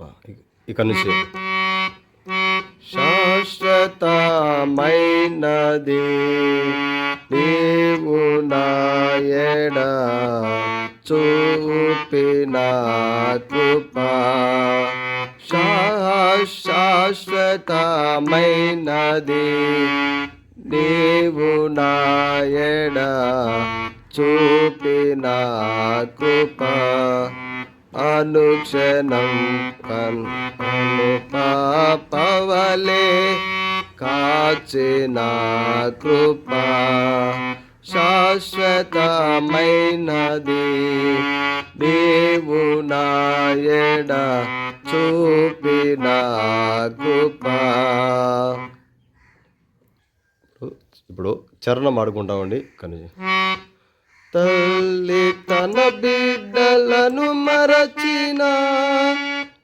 కృప. ఇక- నుంచి శాశ్వతమైనది నీవు నాయడ చూపిన కృప. శాశ్వతమైనది నీవు నాయడ చూపిన కృప. అనుక్షణం కన్ను పాపవలే కాచిన కృప శాశ్వతమైనది. దేవునాయడ చూపిన కృప. ఇప్పుడు చరణం ఆడుకుంటామండి. కానీ తల్లి తన బిడ్డలను మరచిన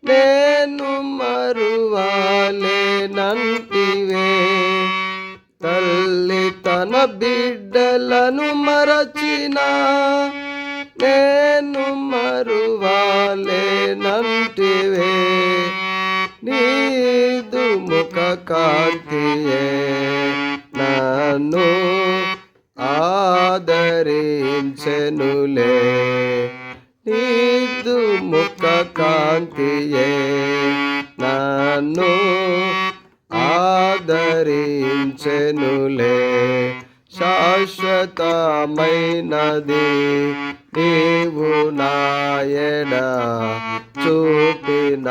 నేను మరువాలేనంటివే తల్లి తన బిడ్డలను మరచిన నేను మరువాలేనంటివే నీదు ముఖ కాంతియే ఆదరించెనులే నీదు ముఖ కాంతియే నన్ను ఆదరించెనులే. శాశ్వతమైనది నీవు నాయన చూపిన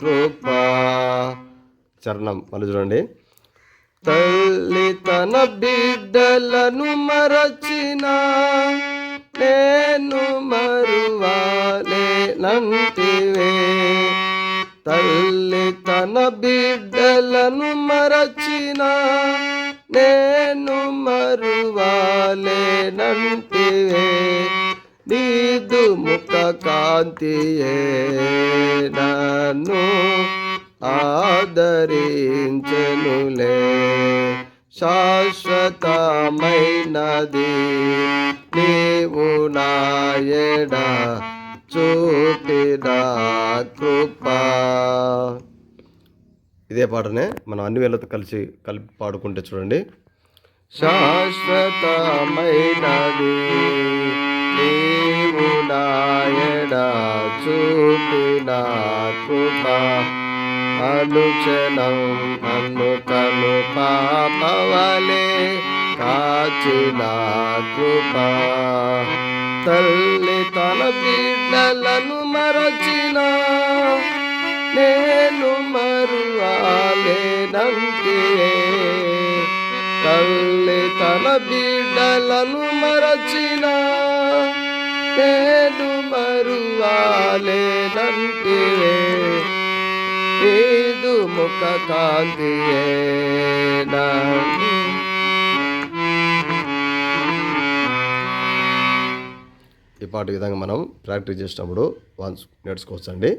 కృప. చరణం మళ్ళీ చూడండి. తల్లి తన బిడ్డలను మరచిన నేను మరువాలేనంటివే తల్లి తన బిడ్డలను మరచిన నేను మరువాలేనంటివే నీదు ముఖ కాంతియే నన్ను ఆదరించనులే. శాశ్వతమైనది నీ ఎడ చూపిన కృప. ఇదే పాటనే మనం అన్ని వేళ్ళతో కలిసి కలిపి పాడుకుంటే చూడండి. శాశ్వతమైనది నీవు చూపిన కృప. అనుచనం నన్ను కను పాపవలే కాచిన కృప. తల్లి తన బిడ్డలను మరచిన నేను మరువాలేనంటే. తల్లి తన బిడ్డలను మరచిన నేను మరువాలేనంటే. ఏదు ముఖ కాంతియే ఈ పాట విధంగా మనం ప్రాక్టీస్ చేసినప్పుడు వన్స్ నేర్చుకోవచ్చండి.